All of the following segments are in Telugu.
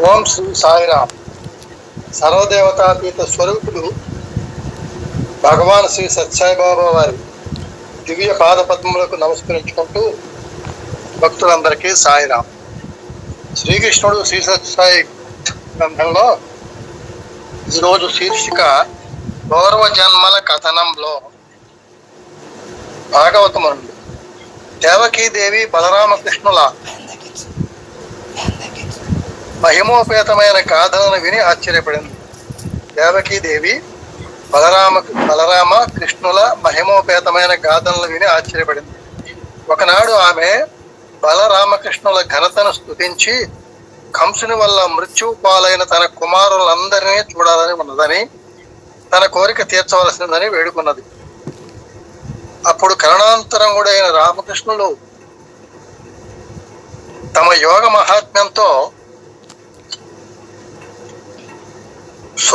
ఓం శ్రీ సాయిరామ్. సర్వదేవతాతీత స్వరూపుడు భగవాన్ శ్రీ సత్సాయిబాబా వారి దివ్య పాద పద్మములకు నమస్కరించుకుంటూ భక్తులందరికీ సాయిరామ్. శ్రీకృష్ణుడు శ్రీ సత్సాయి గ్రంథంలో ఈరోజు శీర్షిక గౌరవ జన్మల కథనంలో భాగవతముంది దేవకీదేవి బలరామకృష్ణుల మహిమోపేతమైన గాథలను విని ఆశ్చర్యపడింది. దేవకీదేవి బలరామ బలరామ కృష్ణుల మహిమోపేతమైన గాథలను విని ఆశ్చర్యపడింది. ఒకనాడు ఆమె బలరామకృష్ణుల ఘనతను స్థుతించి కంసుని వల్ల మృత్యువు పాలైన తన కుమారులందరినీ చూడాలని ఉన్నదని తన కోరిక తీర్చవలసిందని వేడుకున్నది. అప్పుడు కరుణాంతరంగుడైన రామకృష్ణులు తమ యోగ మహాత్మ్యంతో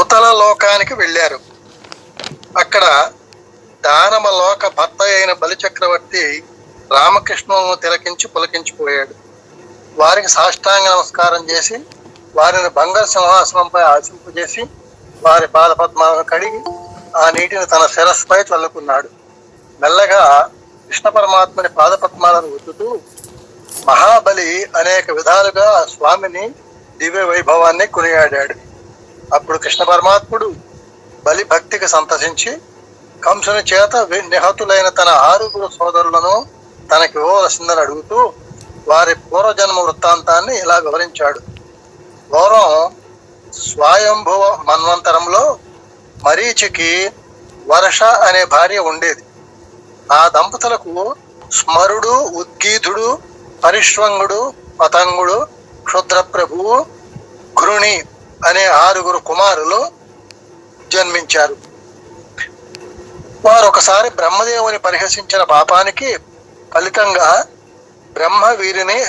సుతల లోకానికి వెళ్ళారు. అక్కడ దానమ లోక భర్త అయిన బలిచక్రవర్తి రామకృష్ణులను తిలకించి పులకించిపోయాడు. వారికి సాష్టాంగ నమస్కారం చేసి వారిని బంగారు సింహాసనంపై ఆశింపజేసి వారి పాదపద్మాలను కడిగి ఆ నీటిని తన శిరస్సుపై చల్లుకున్నాడు. మెల్లగా కృష్ణ పరమాత్మని పాదపద్మాలను మహాబలి అనేక విధాలుగా ఆ స్వామిని దివ్య వైభవాన్ని కొనియాడాడు. అప్పుడు కృష్ణ పరమాత్ముడు బలి భక్తికి సంతసించి కంసుని చేత వి- నిహతులైన తన ఆరుగురు సోదరులను తనకి ఇవ్వవలసిందని అడుగుతూ వారి పూర్వజన్మ వృత్తాంతాన్ని ఇలా వివరించాడు. పూర్వం స్వయంభువ మన్వంతరంలో మరీచికి వర్ష అనే భార్య ఉండేది. ఆ దంపతులకు స్మరుడు ఉద్గీధుడు పరిష్వంగుడు పతంగుడు క్షుద్రప్రభువు ఘృణి అనే ఆరుగురు కుమారులు జన్మించారు. వారు ఒకసారి బ్రహ్మదేవుని పరిహసించిన పాపానికి ఫలితంగా బ్రహ్మ వీరిని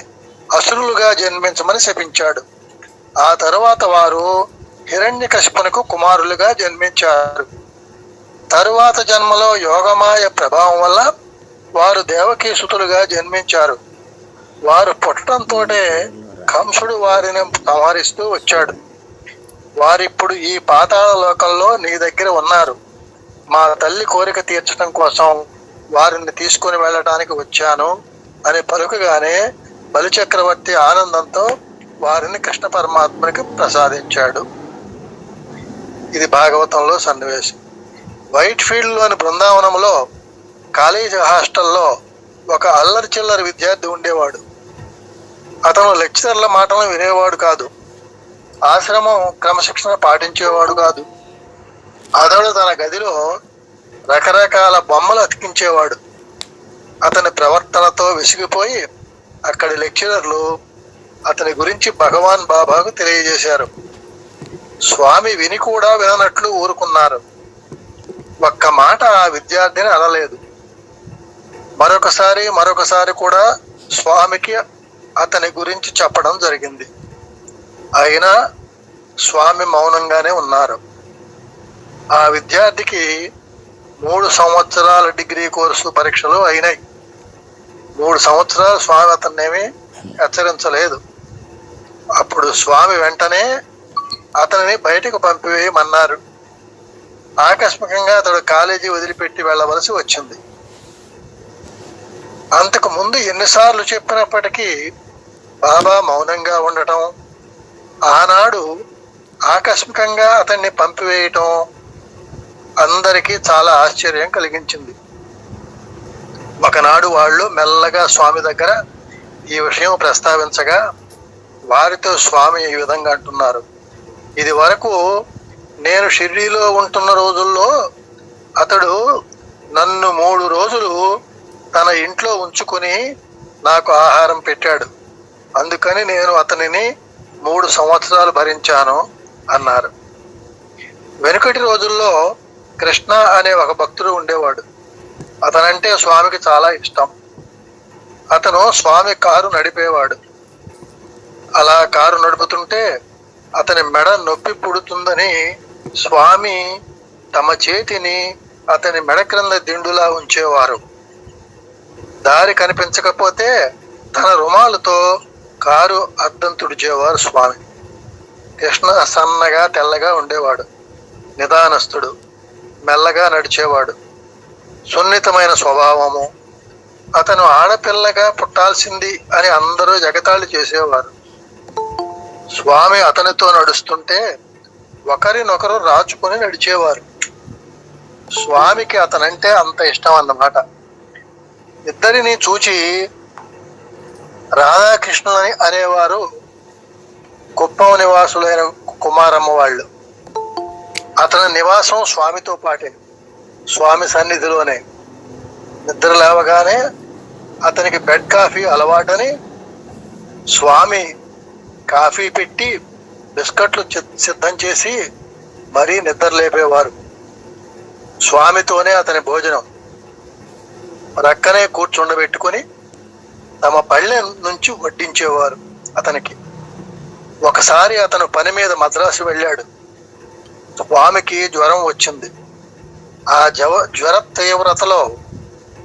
అసురులుగా జన్మించమని శపించాడు. ఆ తరువాత వారు హిరణ్యకశిపునకు కుమారులుగా జన్మించారు. తరువాత జన్మలో యోగమాయ ప్రభావం వల్ల వారు దేవకీసుతులుగా జన్మించారు. వారు పుట్టడంతోటే కంసుడు వారిని సంహరిస్తూ వచ్చాడు. వారిప్పుడు ఈ పాతాళ లోకంలో నీ దగ్గర ఉన్నారు. మా తల్లి కోరిక తీర్చడం కోసం వారిని తీసుకుని వెళ్ళటానికి వచ్చాను అని పలుకగానే బలిచక్రవర్తి ఆనందంతో వారిని కృష్ణ పరమాత్మనికి ప్రసాదించాడు. ఇది భాగవతంలో సన్నివేశం. వైట్ ఫీల్డ్లోని బృందావనంలో కాలేజీ హాస్టల్లో ఒక అల్లరి చిల్లరి విద్యార్థి ఉండేవాడు. అతను లెక్చరర్ల మాటలను వినేవాడు కాదు. ఆశ్రమం క్రమశిక్షణ పాటించేవాడు కాదు. అతడు తన గదిలో రకరకాల బొమ్మలు అతికించేవాడు. అతని ప్రవర్తనతో విసిగిపోయి అక్కడి లెక్చరర్లు అతని గురించి భగవాన్ బాబాకు తెలియజేశారు. స్వామి విని కూడా విననట్లు ఊరుకున్నారు. ఒక్క మాట ఆ విద్యార్థిని అనలేదు. మరొకసారి మరొకసారి కూడా స్వామికి అతని గురించి చెప్పడం జరిగింది. అయినా స్వామి మౌనంగానే ఉన్నారు. ఆ విద్యార్థికి మూడు సంవత్సరాల డిగ్రీ కోర్సు పరీక్షలు అయినాయి. మూడు సంవత్సరాలు స్వామి అతన్నేమి హెచ్చరించలేదు. అప్పుడు స్వామి వెంటనే అతనిని బయటకు పంపివేయమన్నారు. ఆకస్మికంగా అతడు కాలేజీ వదిలిపెట్టి వెళ్ళవలసి వచ్చింది. అంతకు ముందు ఎన్నిసార్లు చెప్పినప్పటికీ బాబా మౌనంగా ఉండటం ఆనాడు ఆకస్మికంగా అతన్ని పంపివేయటం అందరికీ చాలా ఆశ్చర్యం కలిగించింది. ఒకనాడు వాళ్ళు మెల్లగా స్వామి దగ్గర ఈ విషయం ప్రస్తావించగా వారితో స్వామి ఈ విధంగా అంటున్నారు. ఇది వరకు నేను షిర్డీలో ఉంటున్న రోజుల్లో అతడు నన్ను మూడు రోజులు తన ఇంట్లో ఉంచుకొని నాకు ఆహారం పెట్టాడు. అందుకని నేను అతనిని మూడు సంవత్సరాలు భరించాను అన్నారు. వెనుకటి రోజుల్లో కృష్ణ అనే ఒక భక్తుడు ఉండేవాడు. అతనంటే స్వామికి చాలా ఇష్టం. అతను స్వామి కారు నడిపేవాడు. అలా కారు నడుపుతుంటే అతని మెడ నొప్పి పుడుతుందని స్వామి తమ చేతిని అతని మెడ క్రింద దిండులా ఉంచేవారు. దారి కనిపించకపోతే తన రుమాలతో కారు అద్దం తుడిచేవారు స్వామి. కృష్ణ సన్నగా తెల్లగా ఉండేవాడు. నిదానస్తుడు మెల్లగా నడిచేవాడు. సున్నితమైన స్వభావము. అతను ఆడపిల్లగా పుట్టాల్సింది అని అందరూ జగతాళి చేసేవారు. స్వామి అతనితో నడుస్తుంటే ఒకరినొకరు రాచుకొని నడిచేవారు. స్వామికి అతనంటే అంత ఇష్టం అన్నమాట. ఇద్దరిని చూచి రాధాకృష్ణులని అనేవారు కుప్పం నివాసులైన కుమారమ్మ వాళ్ళు. అతని నివాసం స్వామితో పాటే స్వామి సన్నిధిలోనే. నిద్ర లేవగానే అతనికి బెడ్ కాఫీ అలవాటని స్వామి కాఫీ పెట్టి బిస్కట్లు సిద్ధం చేసి మరీ నిద్ర లేపేవారు. స్వామితోనే అతని భోజనం. ప్రక్కనే కూర్చుండబెట్టుకొని తమ పళ్ళెం నుంచి వడ్డించేవారు అతనికి. ఒకసారి అతను పని మీద మద్రాసు వెళ్ళాడు. స్వామికి జ్వరం వచ్చింది. ఆ జవ జ్వర తీవ్రతలో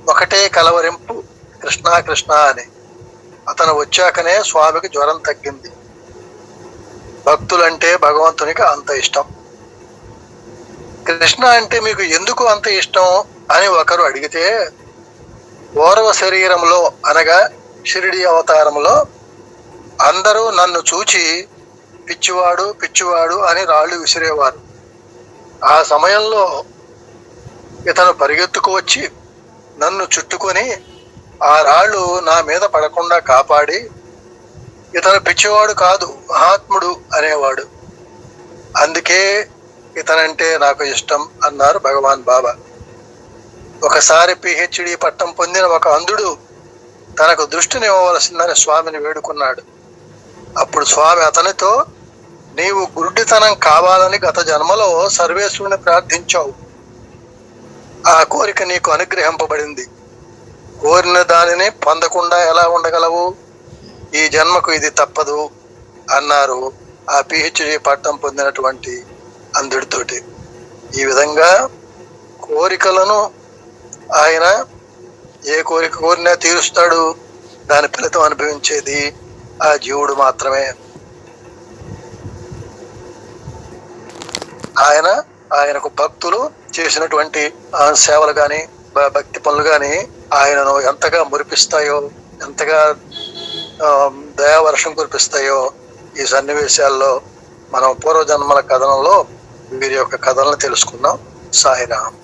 ఒకటే కలవరింపు కృష్ణ కృష్ణ అని. అతను వచ్చాకనే స్వామికి జ్వరం తగ్గింది. భక్తులంటే భగవంతునికి అంత ఇష్టం. కృష్ణ అంటే మీకు ఎందుకు అంత ఇష్టం అని ఒకరు అడిగితే ఓరవ శరీరంలో అనగా షిరిడి అవతారంలో అందరూ నన్ను చూచి పిచ్చివాడు పిచ్చివాడు అని రాళ్ళు విసిరేవారు. ఆ సమయంలో ఇతను పరిగెత్తుకు వచ్చి నన్ను చుట్టుకొని ఆ రాళ్ళు నా మీద పడకుండా కాపాడి ఇతను పిచ్చివాడు కాదు మహాత్ముడు అనేవాడు. అందుకే ఇతనంటే నాకు ఇష్టం అన్నారు భగవాన్ బాబా. ఒకసారి పిహెచ్డి పట్టం పొందిన ఒక అంధుడు తనకు దృష్టిని ఇవ్వవలసిందని స్వామిని వేడుకున్నాడు. అప్పుడు స్వామి అతనితో నీవు గురుడితనం కావాలని గత జన్మలో సర్వేశ్వరుని ప్రార్థించావు. ఆ కోరిక నీకు అనుగ్రహింపబడింది. కోరిన దానిని పొందకుండా ఎలా ఉండగలవు? ఈ జన్మకు ఇది తప్పదు అన్నారు ఆ పిహెచ్డి పట్టం పొందినటువంటి అంధుడితోటి ఈ విధంగా కోరికలను ఆయన ఏ కోరిక కోరినా తీరుస్తాడు. దాని ఫలితం అనుభవించేది ఆ జీవుడు మాత్రమే. ఆయన ఆయనకు భక్తులు చేసినటువంటి సేవలు కానీ భక్తి పనులు కానీ ఆయనను ఎంతగా మురిపిస్తాయో ఎంతగా దయావర్షం కురిపిస్తాయో ఈ సన్నివేశాల్లో మనం పూర్వజన్మల కథనంలో వీరి యొక్క కథలను తెలుసుకున్నాం సాయిరామ్.